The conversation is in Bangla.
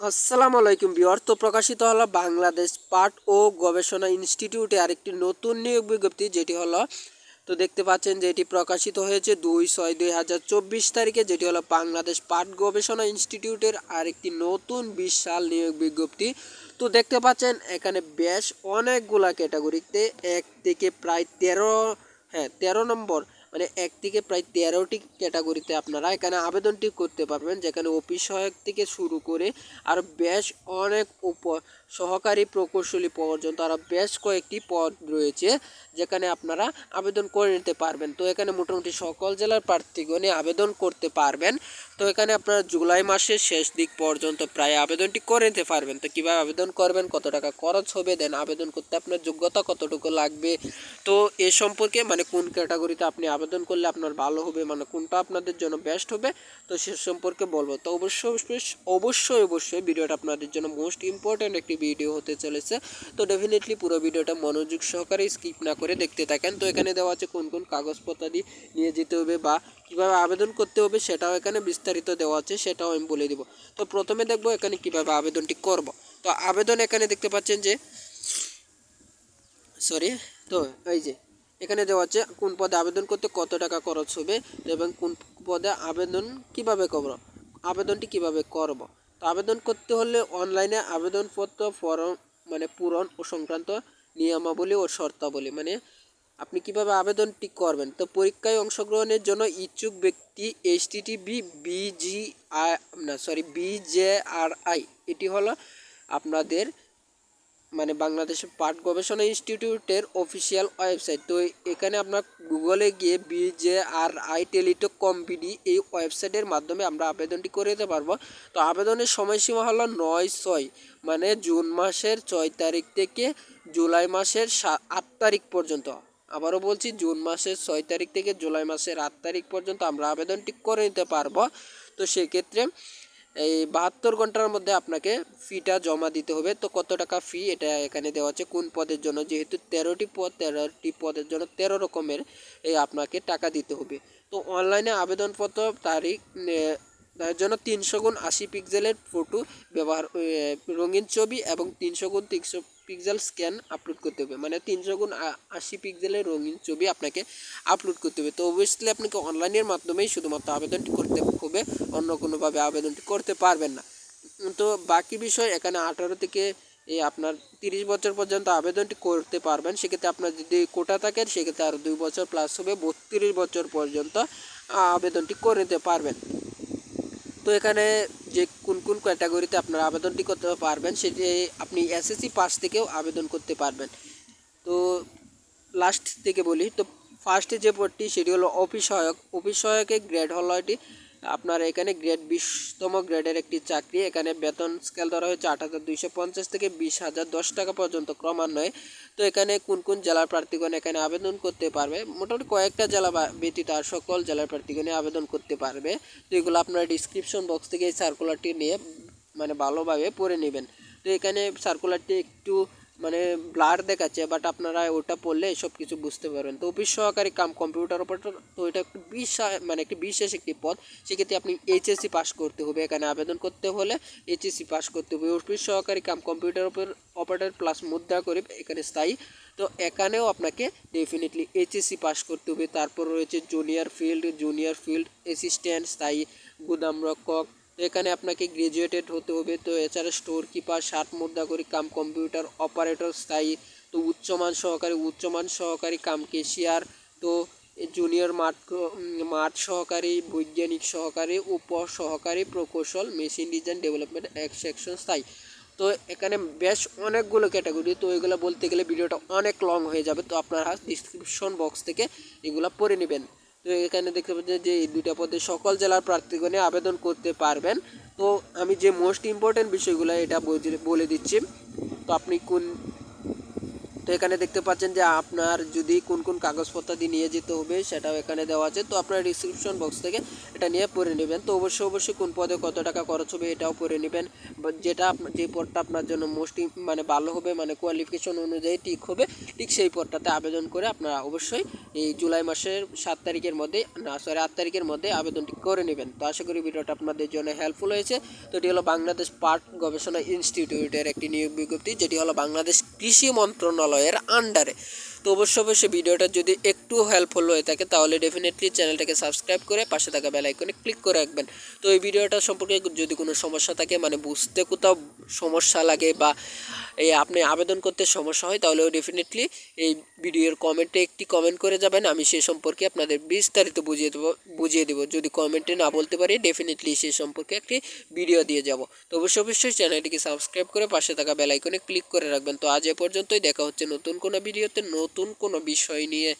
আসসালামু আলাইকুম বিহার তো প্রকাশিত হলো বাংলাদেশ পাট ও গবেষণা ইনস্টিটিউটে আরেকটি নতুন নিয়োগ বিজ্ঞপ্তি, যেটি হলো, তো দেখতে পাচ্ছেন যে এটি প্রকাশিত হয়েছে দুই ছয় দুই হাজার চব্বিশ তারিখে, যেটি হলো বাংলাদেশ পাট গবেষণা ইনস্টিটিউটের আরেকটি নতুন বিশাল নিয়োগ বিজ্ঞপ্তি। তো দেখতে পাচ্ছেন, এখানে বেশ অনেকগুলা ক্যাটাগরিতে এক থেকে প্রায় তেরো হ্যাঁ তেরো নম্বর মানে এক থেকে প্রায় তেরোটি ক্যাটাগরিতে আপনারা এখানে আবেদনটি করতে পারবেন, যেখানে অফিস সহায়ক থেকে শুরু করে আর বেশ অনেক উপ, সহকারী প্রকৌশলী পর্যন্ত আরও বেশ কয়েকটি পদ রয়েছে যেখানে আপনারা আবেদন করে নিতে পারবেন। তো এখানে মোটামুটি সকল জেলার প্রার্থীগণে আবেদন করতে পারবেন। তো এখানে আপনারা জুলাই মাসের শেষ দিক পর্যন্ত প্রায় আবেদনটি করে নিতে পারবেন। তো কীভাবে আবেদন করবেন, কত টাকা খরচ হবে দেন আবেদন করতে আপনার যোগ্যতা কতটুকু লাগবে, তো এ সম্পর্কে মানে কোন ক্যাটাগরিতে আপনি আবেদন করলে আপনার ভালো হবে মানে কোনটা আপনাদের জন্য বেস্ট হবে, তো সে সম্পর্কে বলব। তো অবশ্যই অবশ্যই অবশ্যই ভিডিওটা আপনাদের জন্য মোস্ট ইম্পর্ট্যান্ট একটি ভিডিও হতে চলেছে। তো ডেফিনেটলি পুরো ভিডিওটা মনোযোগ সহকারে স্কিপ না করে দেখতে থাকেন। তো এখানে দেওয়া আছে কোন কোন কাগজপত্রাদি নিয়ে যেতে হবে বা কীভাবে আবেদন করতে হবে সেটাও এখানে বিস্তারিত দেওয়া আছে, সেটাও আমি বলে দিব। তো প্রথমে দেখব এখানে কীভাবে আবেদনটি করব। তো আবেদন এখানে দেখতে পাচ্ছেন যে সরি তো এই যে এখানে দেওয়া আছে কোন পদে আবেদন করতে কত টাকা খরচ হবে এবং কোন পদে আবেদন কীভাবে করব, আবেদনটি কীভাবে করব। তো আবেদন করতে হলে অনলাইনে আবেদনপত্র, ফর্ম মানে পূরণ ও সংক্রান্ত নিয়মাবলী ও শর্তাবলী মানে আপনি কীভাবে আবেদনটি করবেন। তো পরীক্ষায় অংশগ্রহণের জন্য ইচ্ছুক ব্যক্তি এইচ টিটিবি বিজি আই না সরি বিজেআরআই এটি হলো আপনাদের মানে বাংলাদেশের পাট গবেষণা ইনস্টিটিউটের অফিসিয়াল ওয়েবসাইট। তো এখানে আপনার গুগলে গিয়ে বিজেআর আই টেলিটক কম্পিডি এই ওয়েবসাইটের মাধ্যমে আমরা আবেদনটি করে দিতে পারব। তো আবেদনের সময়সীমা হলো নয় ছয় মানে জুন মাসের ছয় তারিখ থেকে জুলাই মাসের আট তারিখ পর্যন্ত। আবারও বলছি, জুন মাসের ছয় তারিখ থেকে জুলাই মাসের আট তারিখ পর্যন্ত আমরা আবেদনটি করে নিতে পারব। তো সেক্ষেত্রে এই বাহাত্তর ঘণ্টার মধ্যে আপনাকে ফিটা জমা দিতে হবে। তো কত টাকা ফি এটা এখানে দেওয়া আছে? কোন পদের জন্য? যেহেতু তেরোটি পদ, তেরোটি পদের জন্য তেরো রকমের, এই আপনাকে টাকা দিতে হবে। তো অনলাইনে আবেদনপত্র তারিখ তার জন্য তিনশো গুণ আশি পিক্সেলের ফটো ব্যবহার রঙিন ছবি এবং তিনশো গুণ তিনশো পিক্সেল স্ক্যান আপলোড করতে হবে। মানে তিনশো গুণ আশি পিক্সেলের রঙিন ছবি আপনাকে আপলোড করতে হবে। তো অবভিয়াসলি আপনাকে অনলাইনের মাধ্যমেই শুধুমাত্র আবেদনটি করতে হবে, অন্য কোনোভাবে আবেদনটি করতে পারবেন না। তো বাকি বিষয়, এখানে আঠারো থেকে এই আপনার তিরিশ বছর পর্যন্ত আবেদনটি করতে পারবেন। সেক্ষেত্রে আপনার যদি কোটা থাকে, সেক্ষেত্রে আরও দুই বছর প্লাস হবে, বত্রিশ বছর পর্যন্ত আবেদনটি করে নিতে পারবেন। তো এখানে যে কোন কোন ক্যাটাগরিতে আপনারা আবেদনটি করতে পারবেন, সেটি আপনি এসএসসি পাস থেকেও আবেদন করতে পারবেন। তো লাস্ট থেকে বলি, তো ফার্স্টে যে পদটি সেটি হলো অফিস সহায়ক। অফিস সহায়কের গ্রেড হলো এটি আপনার এখানে গ্রেড বিশতম গ্রেডের একটি চাকরি, এখানে বেতন স্কেল ধরা হয়েছে আট হাজার দুইশো পঞ্চাশ থেকে বিশ হাজার দশ টাকা পর্যন্ত ক্রমান্বয়ে। তো এখানে কোন কোন জেলার প্রার্থীগণ এখানে আবেদন করতে পারবে? মোটামুটি কয়েকটা জেলা ব্যতীত আর সকল জেলার প্রার্থীগণে আবেদন করতে পারবে। তো এগুলো আপনারা ডিসক্রিপশন বক্স থেকে এই সার্কুলারটি নিয়ে মানে ভালোভাবে পড়ে নেবেন। তো এখানে সার্কুলারটি একটু মানে ব্লার দেখাচ্ছে বাট আপনারা ওটা পড়লে সব কিছু বুঝতে পারবেন। তো অফিস সহকারী কাম কম্পিউটার অপারেটর তো এটা একটু বিশা মানে একটি বিশেষ একটি পদ। সেক্ষেত্রে আপনি এইচএসসি পাস করতে হবে, এখানে আবেদন করতে হলে এইচএসসি পাস করতে হবে। অফিস সহকারী কাম কম্পিউটার অপারেটর প্লাস মুদ্রা করে এখানে স্থায়ী। তো এখানেও আপনাকে ডেফিনেটলি এইচএসসি পাস করতে হবে। তারপর রয়েছে junior field junior field assistant স্থায়ী গুদাম রক্ষক তো এখানে আপনাকে গ্রাজুয়েটেড হতে হবে। তো এছাড়া স্টোর কিপার ষাট মুদ্রা করি কাম কম্পিউটার অপারেটর স্থায়ী। তো উচ্চমান সহকারী উচ্চমান সহকারী কাম কেশিয়ার তো জুনিয়র মাঠ মাঠ সহকারী, বৈজ্ঞানিক সহকারী, উপ সহকারী, প্রকৌশল মেশিন ডিজাইন ডেভেলপমেন্ট এক সেকশন স্থায়ী। তো এখানে বেশ অনেকগুলো ক্যাটাগরি তো এগুলো বলতে গেলে ভিডিওটা অনেক লং হয়ে যাবে। তো আপনারা ডিসক্রিপশন বক্স থেকে এগুলো পড়ে নেবেন। এখানে দেখতে পাচ্ছেন যে এই দুইটা পদে সকল জেলার প্রার্থীগণে আবেদন করতে পারবেন। তো আমি যে মোস্ট ইম্পর্টেন্ট বিষয়গুলো এটা বলে দিচ্ছি। তো আপনি কোন তো এখানে দেখতে পাচ্ছেন যে আপনার যদি কোন কোন কাগজপত্র দিয়ে নিয়ে যেতে হবে সেটাও এখানে দেওয়া আছে। তো আপনার ডিসক্রিপশন বক্স থেকে এটা নিয়ে পড়ে নেবেন। তো অবশ্যই অবশ্যই কোন পদে কত টাকা খরচ হবে এটাও পড়ে নেবেন। যেটা যে পদটা আপনার জন্য মোস্ট মানে ভালো হবে মানে কোয়ালিফিকেশন অনুযায়ী ঠিক হবে, ঠিক সেই পদটাতে আবেদন করে আপনারা অবশ্যই এই জুলাই মাসের সাত তারিখের মধ্যে, না সরি আট তারিখের মধ্যে আবেদনটি করে নেবেন। তো আশা করি ভিডিওটা আপনাদের জন্য হেল্পফুল হয়েছে। তো এটি হলো বাংলাদেশ পাট গবেষণা ইনস্টিটিউটের একটি নিয়োগ বিজ্ঞপ্তি, যেটি হলো বাংলাদেশ কৃষি মন্ত্রণালয়ের আন্ডারে তো অবশ্যই অবশ্যই ভিডিওটা যদি একটু হেল্পফুল হয়ে থাকে, তাহলে ডেফিনেটলি চ্যানেলটাকে সাবস্ক্রাইব করে পাশে থাকা বেল আইকনে ক্লিক করে রাখবেন। তো এই ভিডিওটা সম্পর্কে যদি কোনো সমস্যা থাকে মানে বুঝতে কোথাও সমস্যা লাগে বা এই আপনি আবেদন করতে সমস্যা হয়, তাহলে ডেফিনেটলি এই ভিডিওর কমেন্টে একটি কমেন্ট করে যাবেন। আমি সে সম্পর্কে আপনাদের বিস্তারিত বুঝিয়ে দেবো বুঝিয়ে দেবো। যদি কমেন্টে না বলতে পারি ডেফিনেটলি সে সম্পর্কে একটি ভিডিও দিয়ে যাব। তো অবশ্যই অবশ্যই চ্যানেলটিকে সাবস্ক্রাইব করে পাশে থাকা বেল আইকনে ক্লিক করে রাখবেন। তো আজ এ পর্যন্তই, দেখা হচ্ছে নতুন কোনো ভিডিওতে নতুন কোনো বিষয় নিয়ে